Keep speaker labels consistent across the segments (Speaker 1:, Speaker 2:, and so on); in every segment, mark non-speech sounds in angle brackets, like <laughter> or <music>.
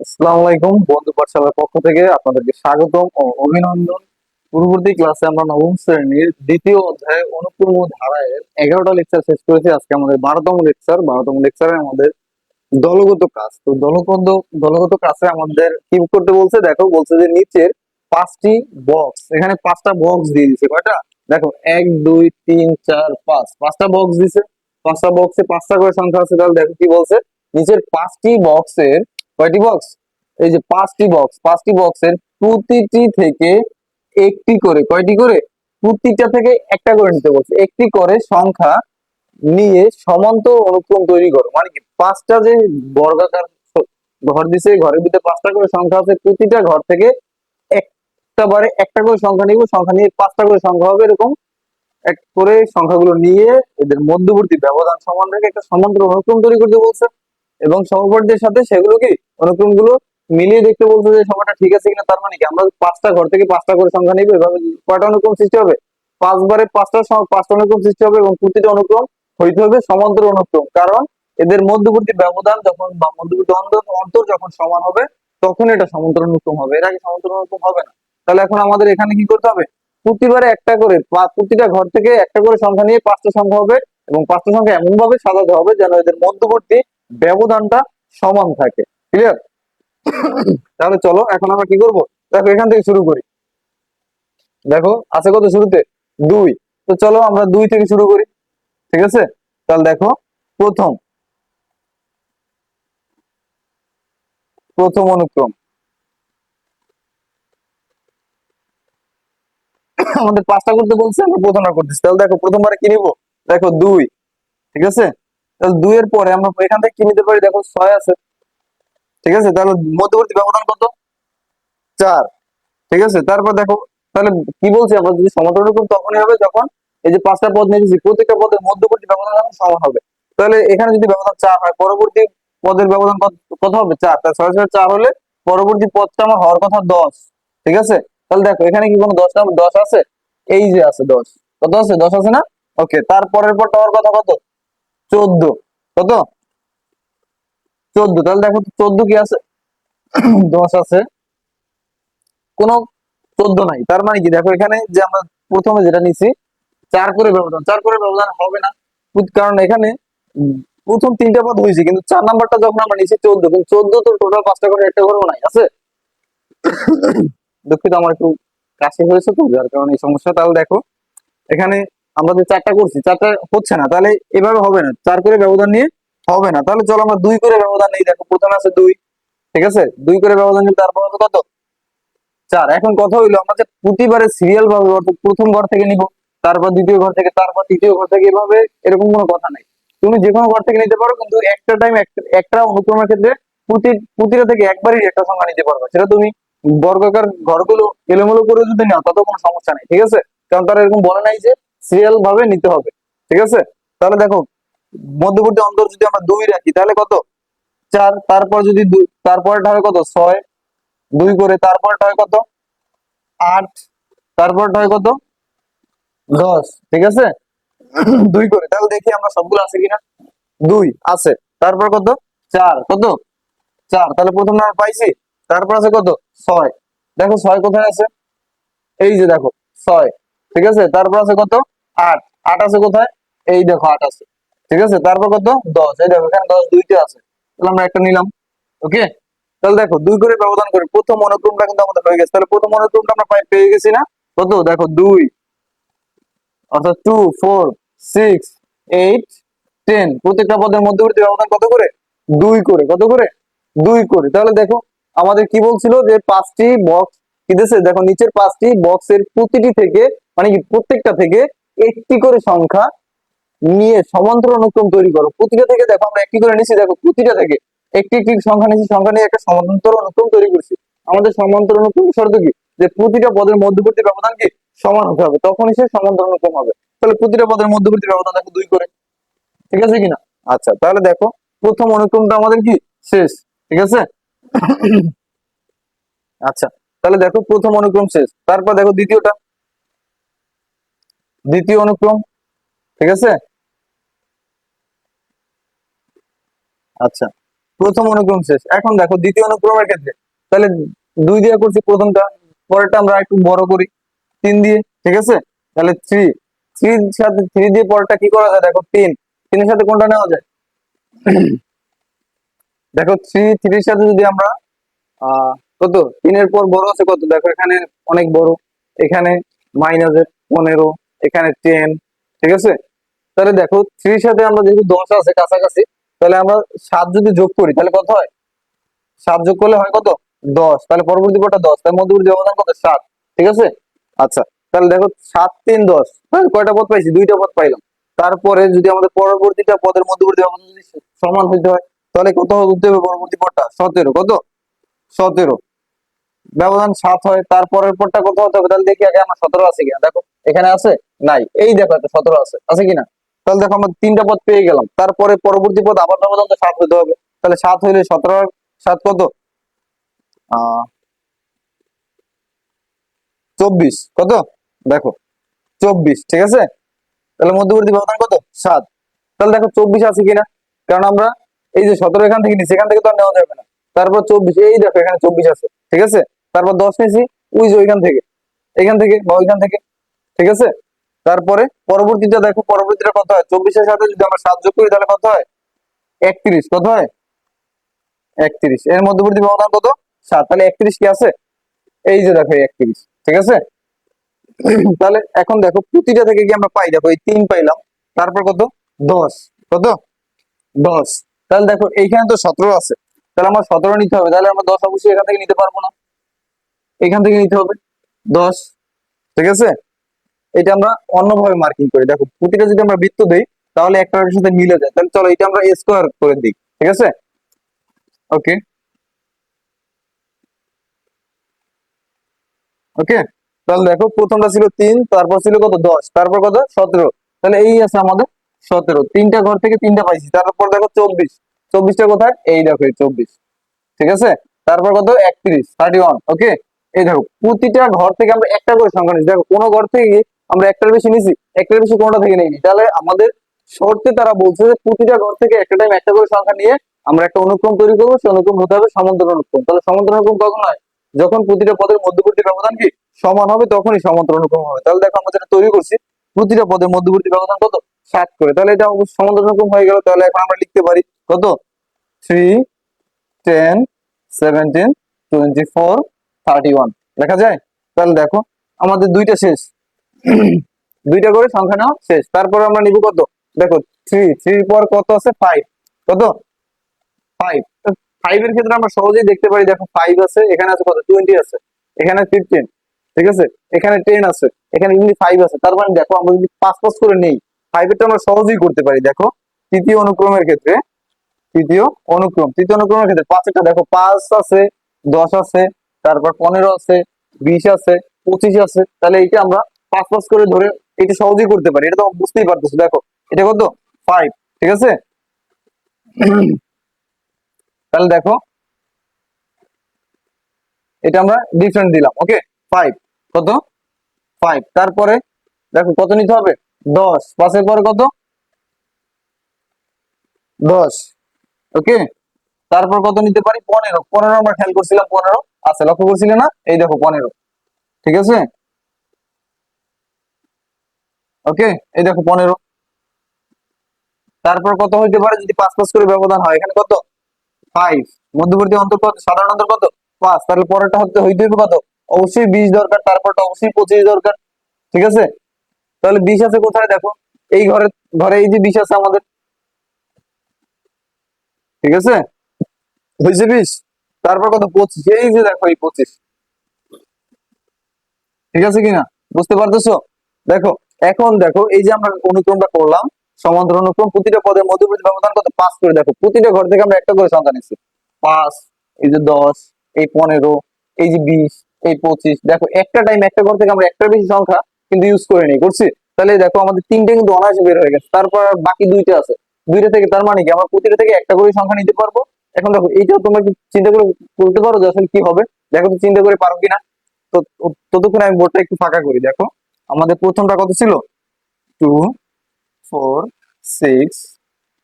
Speaker 1: আসসালামু আলাইকুম, বন্ধু পাঠশালার পক্ষ থেকে আপনাদেরকে স্বাগতম ও অভিনন্দন। পূর্ববর্তী ক্লাসে আমরা নবম শ্রেণির দ্বিতীয় অধ্যায় অনুক্রম ও ধারায়ের এগারোটা লেকচার শেষ করেছি। আজকে আমাদের বারোতম লেকচার বারোতম লেকচারে আমাদের দলগত কাজ। তো দলগত দলগত কাজে আমাদের কি করতে বলছে? দেখো, বলছে যে নিচের পাঁচটি বক্স এখানে পাঁচটা বক্স দিয়ে দিছে কয়টা? দেখো, এক, দুই, তিন, চার, পাঁচ। পাঁচটা বক্স দিছে পাঁচটা বক্সে পাঁচটা করে সংখ্যা আছে। তাহলে দেখো কি বলছে? নিচের পাঁচটি বক্সের কয়টি বক্স এই যে পাঁচটি বক্স পাঁচটি বক্সের প্রতিটি থেকে একটি করে, কয়টি করে? প্রতিটা থেকে একটা করে নিতে বলছে। একটি করে সংখ্যা নিয়ে সমান্তর অনুক্রম তৈরি করো। মানে কি, পাঁচটা যে বর্গাকার ঘর দিছে, ঘরের ভিতরে পাঁচটা করে সংখ্যা আছে, প্রতিটা ঘর থেকে একটা বারে একটা করে সংখ্যা নিব, সংখ্যা নিয়ে পাঁচটা করে সংখ্যা হবে এরকম। এক করে সংখ্যাগুলো নিয়ে এদের মধ্যবর্তী ব্যবধান সমান রেখে একটা সমান্তর অনুক্রম তৈরি করতে বলছে। এবং সমবর্তীর সাথে সেগুলো কি অনুক্রমগুলো মিলিয়ে দেখতে বলছে যে সংখ্যাটা ঠিক আছে কিনা, তার মানে কি? আমরা পাঁচটা ঘর থেকে পাঁচটা করে সংখ্যা নিব, এভাবে কয়টা অনুক্রম সৃষ্টি হবে? পাঁচবারে পাঁচটা পাঁচটা অনুক্রম সৃষ্টি হবে এবং প্রতিটা অনুক্রম হইতে হবে সমান্তর অনুক্রম। কারণ এদের মধ্যবর্তী ব্যবধান যখন বা মধ্যবর্তী অন্তর যখন সমান হবে, তখন এটা সমান্তর অনুক্রম হবে। এর আগে সমান্তর অনুক্রম হবে না। তাহলে এখন আমাদের এখানে কি করতে হবে? প্রতিবারে একটা করে প্রতিটা ঘর থেকে একটা করে সংখ্যা নিয়ে পাঁচটা সংখ্যা হবে এবং পাঁচটা সংখ্যা এমন ভাবে সাজাতে হবে যেন এদের মধ্যবর্তী ব্যবধানটা সমান থাকে ক্লিয়ার তাহলে চলো, এখন আমরা কি করব? দেখো, এখান থেকে শুরু করি। দেখো, আছে কত শুরুতে? দুই। তো চলো, আমরা দুই থেকে শুরু করি। ঠিক আছে? তাহলে দেখো, প্রথম। প্রথম অনুক্রম। আমাদের পাঁচটা করতে বলছে, আমরা প্রথমটা করতেছি। তাহলে দেখো, প্রথমবারে কি নিব? দেখো, দুই। ঠিক আছে? তাহলে দুইয়ের পরে আমরা এখান থেকে কি নিতে পারি? দেখো ছয় আছে। ঠিক আছে? তাহলে মধ্যবর্তী ব্যবধান কত? চার। ঠিক আছে? তারপর দেখো, তাহলে কি বলছি আমরা? যদি সমান্তর অনুক্রম তখনই হবে যখন এই যে পাঁচটা পদ নিয়েছি, প্রত্যেকটা পদের মধ্যবর্তী ব্যবধান যখন সমান হবে। তাহলে এখানে যদি ব্যবধান চার হয়, পরবর্তী পদের ব্যবধান কত হবে? চার। তাহলে ছয় ছয়, চার হলে পরবর্তী পদটা আমার হওয়ার কথা দশ। ঠিক আছে? তাহলে দেখো, এখানে কি কোনো দশটা দশ আছে? এই যে আছে দশ। কত আছে? দশ আছে না? ওকে, তারপরের পরটা হওয়ার কথা কত? চোদ্দ। কত? চোদ্দ। তাহলে দেখো চোদ্দ কি আছে? <clears throat> দশ আছে। কোনো চোদ্দ নাই। তার মানে কি? দেখো এখানে যে আমরা প্রথমে যেটা নিছি, চার করে ব্যবধান। চার করে ব্যবধান হবে না। কারণ এখানে প্রথম তিনটা পদ হয়েছে, কিন্তু চার নাম্বারটা যখন আমরা নিছি চোদ্দ, কিন্তু চোদ্দ তো টোটাল পাঁচটা করে একটা করেও নাই, আছে? <clears throat> দুঃখিত, আমার একটু কাশি হয়েছে তো, যার কারণে এই সমস্যা। তাহলে দেখো, এখানে আমরা যে চারটা করছি, চারটা হচ্ছে না, তাহলে এভাবে হবে না। চার করে ব্যবধান নিয়ে হবে না। তাহলে চলো আমরা দুই করে ব্যবধান নেই। দেখো, প্রথমে আছে দুই, ঠিক আছে? দুই করে ব্যবধান নিলে তারপর হবে কত? চার। এখন কথা হইল, আমরা যে প্রতিবারে সিরিয়াল ভাবে প্রথম ঘর থেকে নিব, তারপর দ্বিতীয় ঘর থেকে, তারপর তৃতীয় ঘর থেকে, এভাবে এরকম কোনো কথা নাই। তুমি যে কোনো ঘর থেকে নিতে পারো, কিন্তু একটা টাইম একটা অনুক্রমের ক্ষেত্রে প্রতি, প্রতিটা থেকে একবারই একটা সংখ্যা নিতে পারবে। সেটা তুমি বর্গাকার ঘরগুলো এলোমেলো করে যদি নাও তত কোনো সমস্যা নেই, ঠিক আছে? কারণ তারা এরকম বলে নাই যে সিরিয়াল ভাবে নিতে হবে, ঠিক আছে? তাহলে দেখো, মধ্যবর্তী অন্তর যদি আমরা দুই রাখি, তাহলে কত? চার, তারপর যদি তারপরটা হয় কত? ছয়, দুই করে তারপরটা হয় কত? আট তারপরটা হয় কত? দশ, ঠিক আছে? <clears throat> দুই করে, তাহলে দেখি আমরা সবগুলো আছে কিনা? দুই, আছে। তারপর কত? চার কত? চার, তাহলে প্রথম নাম্বার পাইছি। তারপর আছে কত? ছয়। দেখো ছয় কোথায় আছে? এই যে দেখো, ছয়, ঠিক আছে? তারপর আছে কত? আট। আট আছে কোথায়? এই দেখো আট আছে। ঠিক আছে? তারপর কত? দশ। এই দেখো, এখানে দশ দুইটা আছে। তাহলে আমরা একটা নিলাম। ওকে তাহলে দেখো, দুই করে ব্যবধান করি প্রথম অনুক্রমটা কিন্তু আমাদের হয়ে গেছে। তাহলে প্রথম অনুক্রমটা আমরা পাই- পেয়ে গেছি না? কত? দেখো, দুই। অর্থাৎ two four six eight ten প্রত্যেকটা পদের মধ্যবর্তী ব্যবধান কত করে? দুই করে। কত করে? দুই করে। তাহলে দেখো, আমাদের কি বলছিল যে পাঁচটি বক্স কি দেখো, নিচের পাঁচটি বক্সের প্রতিটি থেকে মানে কি, প্রত্যেকটা থেকে একটি করে সংখ্যা নিয়ে সমান্তর অনুক্রম তৈরি করো। প্রতিটা থেকে দেখো, আমরা একটি করে নিচ্ছি দেখো, প্রতিটা থেকে একটি একটি সংখ্যা নিচ্ছি সংখ্যা নিয়ে একটা সমান্তর অনুক্রম তৈরি করছি। আমাদের সমান্তর অনুক্রম শর্ত কি? যে প্রতিটা পদের মধ্যবর্তী ব্যবধান কি? সমান হতে হবে। তখনই সে সমান্তর অনুক্রম হবে। তাহলে প্রতিটা পদের মধ্যবর্তী ব্যবধান দেখো দুই করে। ঠিক আছে কিনা? আচ্ছা তাহলে দেখো, প্রথম অনুক্রমটা আমাদের কি? শেষ। ঠিক আছে? আচ্ছা তাহলে দেখো, প্রথম অনুক্রম শেষ। তারপর দেখো দ্বিতীয়টা। দ্বিতীয় অনুক্রম, ঠিক আছে? আচ্ছা প্রথম অনুক্রম শেষ। এখন দেখো, দ্বিতীয় অনুক্রমের ক্ষেত্রে, তাহলে দুই দিয়ে করছি প্রথমটা, পরেরটা আমরা একটু বড় করি, তিন দিয়ে, ঠিক আছে? তাহলে থ্রি থ্রির সাথে থ্রি দিয়ে পরেরটা কি করা যায়? দেখো, তিন। তিনের সাথে কোনটা নেওয়া যায়? দেখো থ্রি থ্রির সাথে যদি আমরা কত? তিনের পর বড় আছে কত? দেখো, এখানে অনেক বড়, এখানে মাইনাসের পনেরো এখানে টেন ঠিক আছে? তাহলে দেখো থ্রির সাথে আমরা যেহেতু দশ আছে কাছাকাছি, তাহলে আমরা সাত যদি যোগ করি, তাহলে কত হয়? সাত যোগ করলে হয় কত? দশ। তাহলে পরবর্তী পদটা দশ। তার মধ্যবর্তী ব্যবধান কত? সাত। ঠিক আছে? আচ্ছা তাহলে দেখো, সাত, তিন, দশ। তাহলে কয়টা পদ পাইছি? দুইটা পদ পাইলাম। তারপরে যদি আমাদের পরবর্তীটা পদের মধ্যবর্তী অবদান যদি সমান হইতে হয়, তাহলে কত হতে হবে পরবর্তী পদটা সতেরো। কত? সতেরো। ব্যবধান সাত হয় তারপরের পরটা কত হতে হবে? তাহলে দেখি আগে আমার সতেরো আছে কিনা। দেখো, এখানে আছে? নাই। এই দেখো একটা সতেরো আছে। আছে কিনা? তাহলে দেখো আমরা তিনটা পদ পেয়ে গেলাম। তারপরে পরবর্তী পদ আবার ব্যবধান তো সাত হতে হবে। তাহলে সাত হইলে সতেরো সাত কত? চব্বিশ। কত? দেখো, চব্বিশ। ঠিক আছে? তাহলে মধ্যবর্তী ব্যবধান কত? সাত। তাহলে দেখো চব্বিশ আছে কিনা? কারণ আমরা এই যে সতেরো এখান থেকে নিচ্ছি, এখান থেকে তো আর নেওয়া যাবে না। তারপর চব্বিশ, এই দেখো এখানে চব্বিশ আছে। ঠিক আছে? তারপর দশ নিয়েছি, ওই যে ওইখান থেকে, এখান থেকে বা ওইখান থেকে, ঠিক আছে? তারপরে পরবর্তীটা দেখো পরবর্তীটা কত হয়? চব্বিশের সাথে যদি আমরা সাত যোগ করি, তাহলে কত হয়? একত্রিশ, কত হয়? একত্রিশ, এর মধ্যবর্তী ব্যবধান কত? সাত, তাহলে একত্রিশ কি আছে? এই যে দেখো একত্রিশ, ঠিক আছে? তাহলে এখন দেখো, প্রতিটা থেকে কি আমরা পাই? দেখো, এই তিন পাইলাম, তারপর কত? দশ কত? দশ, তাহলে দেখো, এইখানে তো সতেরো আছে, তাহলে আমার সতেরো নিতে হবে, তাহলে আমরা দশ অবশ্যই এখান থেকে নিতে পারব না। এখান থেকে নিতে হবে দশ, ঠিক আছে? এটা আমরা অন্যভাবে মার্কিং করি। দেখো, প্রতিটা যদি আমরা বৃত্ত দেই, তাহলে একটার সাথে মিলে যায়। তাহলে চলো, এটা আমরা স্কোয়ার করে দিই, ঠিক আছে? ওকে ওকে তাহলে দেখো, প্রথমটা ছিল তিন, তারপর ছিল কত? দশ, তারপর কত? সতেরো। তাহলে এই আছে আমাদের সতেরো। তিনটা ঘর থেকে তিনটা পাইছি। তারপর দেখো চব্বিশ। চব্বিশটা কোথায়? এই দেখো চব্বিশ। ঠিক আছে? তারপর কত? একত্রিশ থার্টি ওয়ান ওকে এই দেখো, প্রতিটা ঘর থেকে আমরা একটা করে সংখ্যা নিচ্ছি দেখো, কোনো ঘর থেকে আমরা একটার বেশি নিছি একটার বেশি কোনোটা থেকে নেইনি। তাহলে আমাদের শর্তে তারা বলছে যে প্রতিটা ঘর থেকে একটা টাইম একটা করে সংখ্যা নিয়ে আমরা একটা অনুক্রম তৈরি করব, সেই অনুক্রম হতে হবে সমান্তর অনুক্রম। তাহলে সমান্তর অনুক্রম কখন হয়? যখন প্রতিটা পদের মধ্যবর্তী ব্যবধান কি? সমান হবে, তখনই সমান্তর অনুক্রম হবে। তাহলে দেখো, আমরা যেটা তৈরি করছি, প্রতিটা পদের মধ্যবর্তী ব্যবধান কত? সাত করে। তাহলে এটা সমান্তর অনুক্রম হয়ে গেল, তাহলে এখন আমরা লিখতে পারি কত? Three ten seventeen twenty four thirty one লেখা যায়? তাহলে দেখো, আমাদের দুইটা শেষ। দুইটা করে সংখ্যা নেওয়া শেষ। তারপর আমরা নিব কত? দেখো থ্রি থ্রির পর কত আছে? ফাইভ কত? ফাইভ ফাইভ এর ক্ষেত্রে আমরা সহজেই দেখতে পারি, দেখো ফাইভ আছে, এখানে আছে কত? টোয়েন্টি আছে। এখানে ফিফটিন ঠিক আছে? এখানে টেন আছে। এখানে ইংলিশ ফাইভ আছে। তার মানে দেখো, আমরা যদি পাঁচ পাঁচ করে নেই ফাইভ এরটা আমরা সহজেই করতে পারি। দেখো, তৃতীয় অনুক্রমের ক্ষেত্রে, তৃতীয় অনুক্রম। তৃতীয় অনুক্রমের ক্ষেত্রে পাঁচটা দেখো, পাঁচ আছে, দশ আছে তারপর পনেরো আছে, বিশ আছে, পঁচিশ আছে, তাহলে এইটা আমরা পাঁচ পাঁচ করে ধরে এটা সহজেই করতে পারি। এটা তো বুঝতেই পারতেছো, দেখো, এটা কত? ফাইভ ঠিক আছে? তাহলে দেখো, এটা আমরা ডিফারেন্ট দিলাম ওকে ফাইভ কত? ফাইভ তারপরে দেখো কত নিতে হবে? দশ, পাঁচের পরে কত? দশ ওকে তারপর কত নিতে পারি? পনেরো। পনেরো আমরা খেয়াল করছিলাম, পনেরো। আচ্ছা লক্ষ্য করছিলে না? এই দেখো, পনেরো। ঠিক আছে? ওকে, এই দেখো, পনেরো। তারপর কত হইতে পারে? যদি পাঁচ পাঁচ করে ব্যবধান হয়, এখানে কত? ফাইভ মধ্যবর্তী অন্তর কত? সাধারণ অন্তর কত? পাঁচ। তাহলে পরেরটা হতে, হইতে হবে কত? অবশ্যই বিশ দরকার, তারপরটা অবশ্যই পঁচিশ দরকার। ঠিক আছে? তাহলে বিশ আছে কোথায়? দেখো, এই ঘরে ঘরে এই যে বিশ আছে আমাদের। ঠিক আছে? হয়েছে বিশ তারপর কত? পঁচিশ। এই যে দেখো এই পঁচিশ। ঠিক আছে কিনা? বুঝতে পারতেছো? দেখো, এখন দেখো, এই যে আমরা অনুক্রমটা করলাম, সমান্তর অনুক্রম, প্রতিটা পদের মধ্যবর্তী ব্যবধান কত? পাঁচ করে দেখো, প্রতিটা ঘর থেকে আমরা একটা করে সংখ্যা নিচ্ছি। পাঁচ, এই যে দশ, এই পনেরো, এই যে বিশ, এই পঁচিশ। দেখো, একটা টাইম একটা ঘর থেকে আমরা একটা বেশি সংখ্যা কিন্তু ইউজ করে নি করছি? তাহলে দেখো, আমাদের তিনটে কিন্তু অনায়াসে বের হয়ে গেছে। তারপর বাকি দুইটা আছে। দুইটা থেকে তার মানে কি? আমরা প্রতিটা থেকে একটা করে সংখ্যা নিতে পারব। এখন দেখো এইটাও তোমরা কি চিন্তা করে বলতে পারো যে আসলে কি হবে? দেখো তো চিন্তা করে পারো কিনা? তো ততক্ষণ আমি বোর্ডটা একটু ফাঁকা করি। দেখো, আমাদের প্রথমটা কত ছিল? Two four six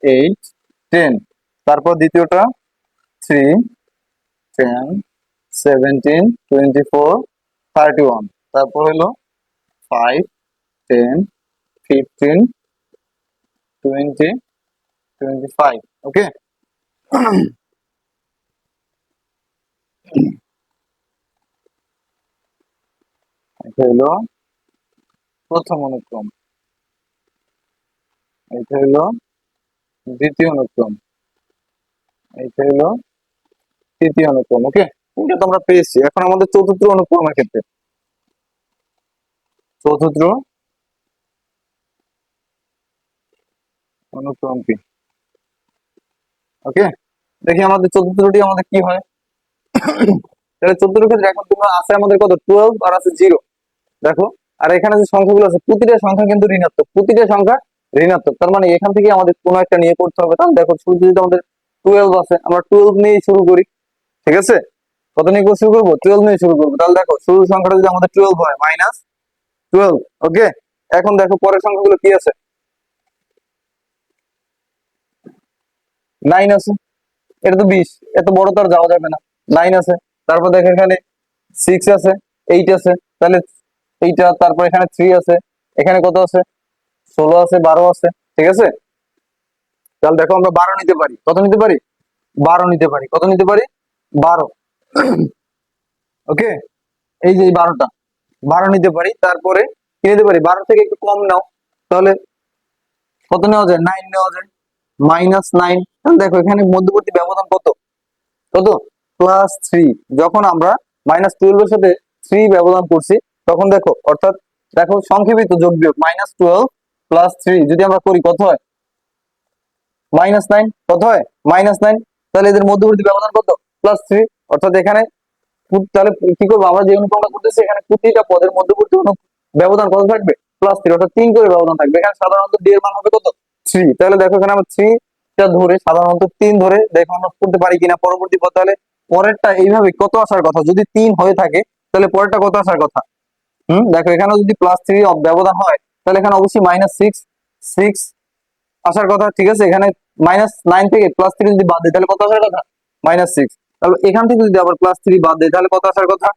Speaker 1: eight ten তারপর দ্বিতীয়টা three ten seventeen twenty four thirty one তারপর হলো five ten fifteen twenty twenty five okay এটা হলো প্রথম অনুক্রম। এটা হলো দ্বিতীয় অনুক্রম। এটা হলো তৃতীয় অনুক্রম, ওকে? এটা তো আমরা পেয়েছি। এখন আমাদের চতুর্থ অনুক্রমের ক্ষেত্রে। চতুর্থ অনুক্রম কি? ওকে? দেখি আমাদের চতুর্থটি আমাদের কি হয়? তাহলে চতুর্থ ক্ষেত্রে এখন তোমরা আছে আমাদের কত? টুয়েলভ আর আছে জিরো দেখো, আর এখানে যে সংখ্যাগুলো আছে, প্রতিটা সংখ্যা কিন্তু ঋণাত্মক। প্রতিটা সংখ্যা ঋণাত্মক। তার মানে এখান থেকে আমাদের কোনো একটা নিয়ে করতে হবে। তাহলে দেখো শুরুতে যদি আমাদের টুয়েলভ আছে, আমরা টুয়েলভ নিয়েই শুরু করি। ঠিক আছে? কত নিয়ে শুরু করব? টুয়েলভ নিয়ে শুরু করব। তাহলে দেখো, শুরুর সংখ্যাটা যদি আমাদের টুয়েলভ হয় মাইনাস টুয়েলভ ওকে এখন দেখো, পরের সংখ্যাগুলো কি আছে? নাইন আছে। এটা তো বিশ। এত বড় তো আর যাওয়া যাবে না। নাইন আছে। তারপর দেখো এখানে সিক্স আছে এইট আছে। তাহলে এইটা, তারপর এখানে থ্রি আছে। এখানে কত আছে? ষোলো আছে, বারো আছে। ঠিক আছে? তাহলে দেখো আমরা বারো নিতে পারি। কত নিতে পারি? বারো নিতে পারি। কত নিতে পারি? বারো। ওকে এই যে বারোটা। বারো নিতে পারি। তারপরে কি নিতে পারি? বারো থেকে একটু কম নাও। তাহলে কত নেওয়া যায়? নাইন নেওয়া যায়। Minus nine. দেখো, এখানে মধ্যবর্তী ব্যবধান কত? কত? প্লাস থ্রি যখন আমরা মাইনাস টুয়েলভ সাথে থ্রি ব্যবধান করছি, তখন দেখো, অর্থাৎ দেখো সংক্ষেপিত যোগ বিয়োগ মাইনাস টুয়েলভ প্লাস থ্রি যদি আমরা করি, কত হয়? মাইনাস নাইন কত হয়? মাইনাস নাইন তাহলে এদের মধ্যবর্তী ব্যবধান কত? প্লাস থ্রি অর্থাৎ এখানে তাহলে কি করব? আমরা যে করতেছি, এখানে প্রতিটা পদের মধ্যবর্তী ব্যবধান কত থাকবে? প্লাস থ্রি অর্থাৎ তিন করে ব্যবধান থাকবে। এখানে সাধারণত ডি মান হবে কত? থ্রি তাহলে দেখো এখানে আমরা থ্রি টা ধরে সাধারণত তিন ধরে দেখো আমরা করতে পারি কিনা পরবর্তী পদ। তাহলে পরেরটা এইভাবে কত আসার কথা? যদি তিন হয়ে থাকে, তাহলে পরেরটা কত আসার কথা? হুম, দেখো এখানে যদি প্লাস থ্রি ব্যবধান হয়, তাহলে এখানে অবশ্যই মাইনাস সিক্স সিক্স আসার কথা, ঠিক আছে? এখানে মাইনাস নাইন থেকে প্লাস থ্রি যদি বাদ দিই তাহলে কত আসার কথা? মাইনাস সিক্স তাহলে এখান থেকে যদি আবার প্লাস থ্রি বাদ দেয়, তাহলে কত আসার কথা?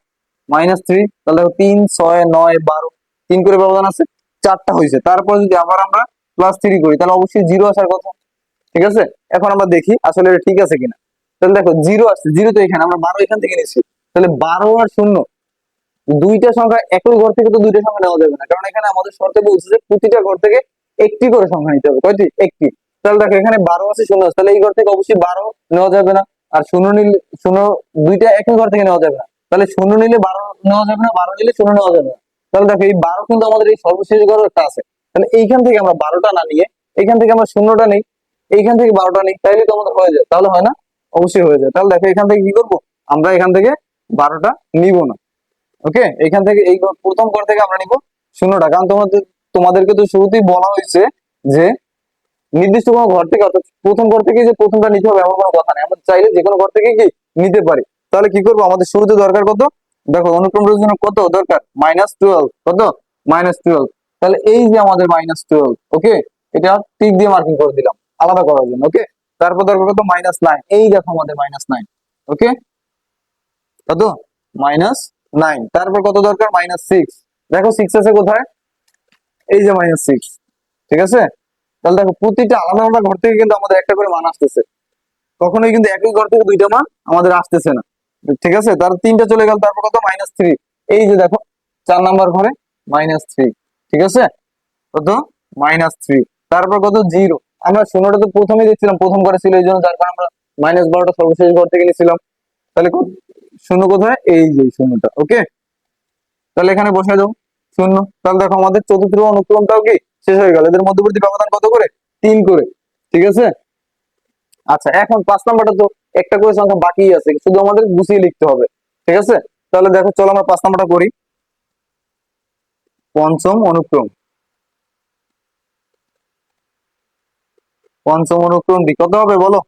Speaker 1: মাইনাস থ্রি তাহলে দেখো তিন, ছয়, নয়, বারো। তিন করে ব্যবধান আছে, চারটা হয়েছে। তারপর যদি আবার আমরা প্লাস থ্রি করি, তাহলে অবশ্যই জিরো আসার কথা। ঠিক আছে? এখন আমরা দেখি আসলে এটা ঠিক আছে কিনা। তাহলে দেখো জিরো আসছে জিরো তো এখানে, আমরা বারো এখান থেকে নিচ্ছি। তাহলে বারো আর শূন্য, দুইটা সংখ্যা, একই ঘর থেকে তো দুইটা সংখ্যা নেওয়া যাবে না। কারণ এখানে আমাদের শর্তে বলছে যে প্রতিটা ঘর থেকে একটি করে সংখ্যা নিতে হবে। কয়টি? একটি। তাহলে দেখো, এখানে বারো আছে, শূন্য আছে। তাহলে এই ঘর থেকে অবশ্যই বারো নেওয়া যাবে না। আর শূন্য নিলে, শূন্য, দুইটা একই ঘর থেকে নেওয়া যাবে না। তাহলে শূন্য নিলে বারো নেওয়া যাবে না, বারো নিলে শূন্য নেওয়া যাবে না। তাহলে দেখো, এই বারো কিন্তু আমাদের এই সর্বশেষ ঘর একটা আছে। তাহলে এইখান থেকে আমরা বারোটা না নিয়ে এখান থেকে আমরা শূন্যটা নেই, এইখান থেকে বারোটা নেই, তাইলে তো আমাদের হয়ে যায়। তাহলে হয় না? অবশ্যই হয়ে যায়। তাহলে দেখো এখান থেকে কি করব? আমরা এখান থেকে বারোটা নিব না। ওকে? এখান থেকে এই প্রথম ঘর থেকে আমরা নিব শূন্যটা। কারণ তোমাদের, তোমাদেরকে তো শুরুতেই বলা হয়েছে যে নির্দিষ্ট কোনো ঘর থেকে, অর্থাৎ প্রথম ঘর থেকে যে প্রথমটা নিতে হবে, এমন কোনো কথা নেই। আমরা চাইলে যে কোনো ঘর থেকে কি নিতে পারি। তাহলে কি করব? আমাদের শুরুতে দরকার কত? দেখো, অনুক্রম জন্য কত দরকার? মাইনাস টুয়েলভ কত? মাইনাস টুয়েলভ তাহলে এই যে আমাদের মাইনাস টুয়েলভ ওকে এটা টিক দিয়ে মার্কিং করে দিলাম, আলাদা করার জন্য ওকে তারপর দরকার কত? মাইনাস নাইন এই দেখো আমাদের মাইনাস নাইন ওকে কত? মাইনাস নাইন তারপর কত দরকার? মাইনাস সিক্স দেখো সিক্স আছে কোথায়? এই যে মাইনাস সিক্স ঠিক আছে? তাহলে দেখো প্রতিটা আলাদা আলাদা ঘর থেকে কিন্তু আমাদের একটা করে মান আসতেছে। কখনোই কিন্তু একই ঘর থেকে দুইটা মান আমাদের আসতেছে না, ঠিক আছে? তার তিনটা চলে গেল, তারপর কত? মাইনাস থ্রি এই যে দেখো, চার নাম্বার ঘরে মাইনাস থ্রি ঠিক আছে? কত? Minus three. তারপর কত? জিরো। আমরা শূন্যটা তো প্রথমেই দেখছিলাম, প্রথম ঘরে ছিল, এই জন্য কারণে আমরা মাইনাস বারোটা সর্বশেষ ঘর থেকে নিয়েছিলাম। তাহলে শূন্য কোথায়? এই যে শূন্যটা, ওকে? তাহলে এখানে বসে দাও শূন্য। তাহলে দেখো আমাদের চতুর্থ অনুক্রমটাও কি? শেষ হয়ে গেল। এদের মধ্যবর্তী ব্যবধান কত করে? তিন করে। ঠিক আছে? আচ্ছা এখন পাঁচ নাম্বারটা তো একটা করে সংখ্যা বাকি আছে, শুধু আমাদের গুছিয়ে লিখতে হবে। ঠিক আছে? তাহলে দেখো, চলো আমরা পাঁচ নাম্বারটা করি। পঞ্চম অনুক্রম। পঞ্চম অনুক্রম দি, কত হবে বলো?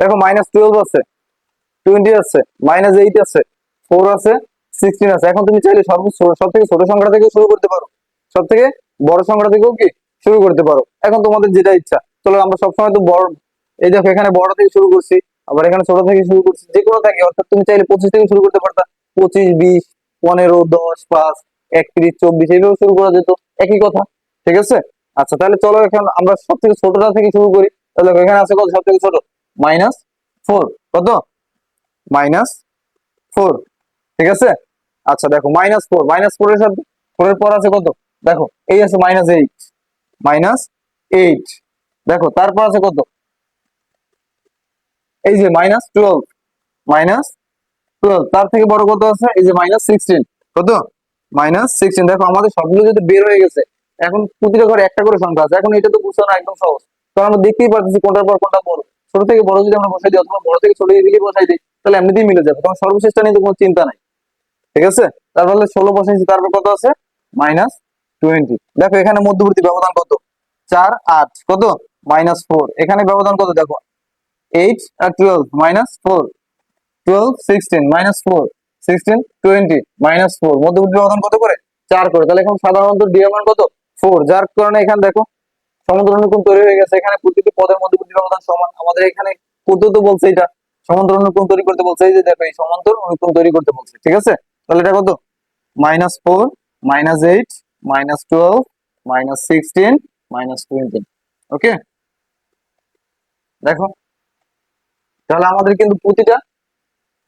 Speaker 1: দেখো মাইনাস টুয়েলভ আছে টোয়েন্টি আছে মাইনাস এইট আছে ফোর আছে সিক্সটিন আছে। এখন তুমি চাইলে সব থেকে ছোট থেকে শুরু করতে পারো। সব থেকে বড় থেকেও কি? শুরু করতে পারো। এখন তোমাদের যেটা ইচ্ছা, চলো আমরা সবসময় তো বড়, এই দেখো এখানে বড় থেকে শুরু করছি, আবার এখানে ছোট থেকে শুরু করছি যে কোনো থাকে, অর্থাৎ তুমি চাইলে পঁচিশ থেকে শুরু করতে পারতা। পঁচিশ, বিশ, পনেরো, দশ, পাঁচ একত্রিশ চব্বিশ, এইভাবে শুরু করা যেত। একই কথা, ঠিক আছে? আচ্ছা তাহলে চলো এখন আমরা সব থেকে ছোটটা থেকে শুরু করি। তাহলে এখানে আছে কত? সব থেকে ছোট? Minus four. কত? মাইনাস ফোর, ঠিক আছে? আচ্ছা দেখো, মাইনাস ফোর। মাইনাস ফোর এর সাথে ফোর এর পর আছে কত? দেখো, এই আছে মাইনাস এইট। Minus eight. দেখো, তারপর আছে কত? এই যে মাইনাস টুয়েলভ। Minus twelve. তার থেকে বড় কত আছে? এই যে মাইনাস সিক্সটিন। কত? মাইনাস সিক্সটিন দেখো আমাদের সবগুলো যদি বের হয়ে গেছে, এখন প্রতিটা ঘরে একটা করে সংখ্যা আছে। এখন এটা তো বুঝতে না একদম সহজ। কারণ আমরা দেখতেই পারতেছি কোনটার পর কোনটা বড়। ছোট থেকে বড় যদি আমরা বসাই দিই, অথবা বড় থেকে ছোট দিকে বসাই দিই, তাহলে এমনিতেই মিলে যাবে। তখন সর্বশেষটা নিয়ে তো কোনো চিন্তা নাই। ঠিক আছে? তারপরে ষোলো বসাইছি, তারপর কত আছে? মাইনাস টোয়েন্টি দেখো এখানে মধ্যবর্তী ব্যবধান কত? চার, আট। কত? মাইনাস ফোর এখানে ব্যবধান কত? দেখো এইট আর twelve minus four twelve sixteen minus four sixteen twenty minus four মধ্যবর্তী ব্যবধান কত করে? চার করে। তাহলে এখন সাধারণত ডিএমান কত? ফোর যার কারণে এখানে দেখো সমুদ্র তৈরি হয়ে গেছে। এখানে প্রতিটি পদের মধ্যবর্তী ব্যবধান সমান। আমাদের এখানে পদ্ধতি বলছে এটা। সমান্তর তৈরি করতে বলছে। এই যে দেখো, এই সমান্তর তৈরি করতে বলছে। ঠিক আছে? তাহলে এটা কত? Minus four minus eight minus twelve minus sixteen minus twenty okay দেখো? তাহলে আমাদের কিন্তু প্রতিটা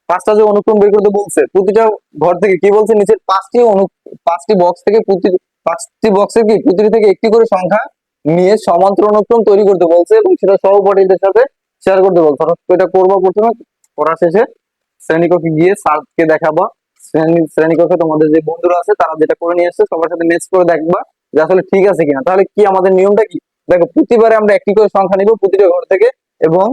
Speaker 1: পাঁচটা যে অনুক্রম বের করতে বলছে, প্রতিটা ঘর থেকে কি বলছে? নিচের পাঁচটি অনু, পাঁচটি বক্স থেকে প্রতি, পাঁচটি বক্সে কি? প্রতিটি থেকে একটি করে সংখ্যা নিয়ে সমান্তর অনুক্রম তৈরি করতে বলছে এবং সেটা সহপাঠীদের সাথে শেয়ার করতে বলছে। এটা করব প্রথমে, পড়া শেষে। শ্রেণীকক্ষে গিয়ে স্যারকে দেখাবা। শ্রেণি, শ্রেণীকক্ষে তোমাদের যে বন্ধুরা আছে, তারা যেটা করে নিয়ে এসছে, সবার সাথে ম্যাচ করে দেখবা যে আসলে ঠিক আছে কিনা। তাহলে কি আমাদের নিয়মটা কি? দেখো, প্রতিবারে আমরা একটি করে সংখ্যা নিব প্রতিটা ঘর থেকে এবং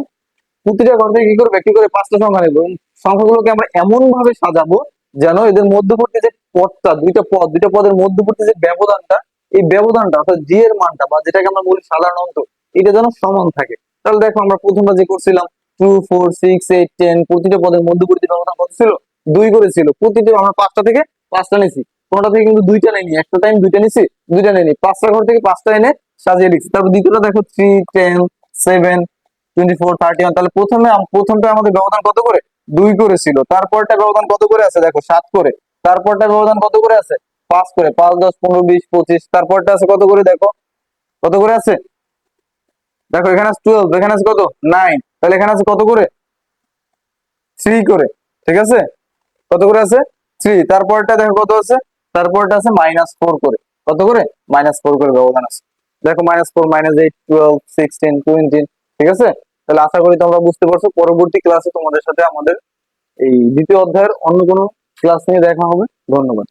Speaker 1: প্রতিটা ঘর থেকে কি করব? একটি করে পাঁচটা সংখ্যা নেব। সংখ্যাগুলোকে আমরা এমন ভাবে সাজাবো যেন এদের মধ্যবর্তী যে পদটা, দুইটা পদ, দুইটা পদের মধ্যবর্তী যে ব্যবধানটা, এই ব্যবধানটা অর্থাৎ জি এর মানটা বা যেটাকে আমরা বলি সাধারণত এটা যেন সমান থাকে। তাহলে দেখো আমরা প্রথমবার যে করছিলাম two four six eight ten প্রতিটা পদের মধ্যবর্তী ব্যবধান কত ছিল? দুই করে ছিল। প্রতিটা আমরা পাঁচটা থেকে পাঁচটা নিছি। কোনটা থেকে কিন্তু দুইটা নেইনি। একটা টাইম দুইটা নিছি, দুইটা নেইনি। পাঁচটা ঘর থেকে পাঁচটা এনে সাজিয়ে লিখছি তারপর দ্বিতীয়টা দেখো থ্রি টেন সেভেন প্রথমে প্রথমটা আমাদের ব্যবধান কত করে? দুই করে ছিল। তারপরটা ব্যবধান কত করে আছে? দেখো, সাত করে। তারপরটা ব্যবধান কত করে আছে? পাঁচ করে। পাঁচ, দশ, পনেরো, বিশ, পঁচিশ। তারপরটা আছে কত করে দেখো? কত করে আছে? দেখো, এখানে আছে টুয়েলভ এখানে আছে কত? নাইন তাহলে এখানে আছে কত করে? থ্রি করে। ঠিক আছে? কত করে আছে? থ্রি তারপরটা দেখো কত আছে? তারপরটা আছে মাইনাস ফোর করে। কত করে? মাইনাস ফোর করে ব্যবধান আছে। দেখো minus four minus eight twelve sixteen twenty ঠিক আছে? তাহলে আশা করি তোমরা বুঝতে পারছ। পরবর্তী ক্লাসে তোমাদের সাথে আমাদের এই দ্বিতীয় অধ্যায়ের অন্য কোনো ক্লাস নিয়ে দেখা হবে। ধন্যবাদ।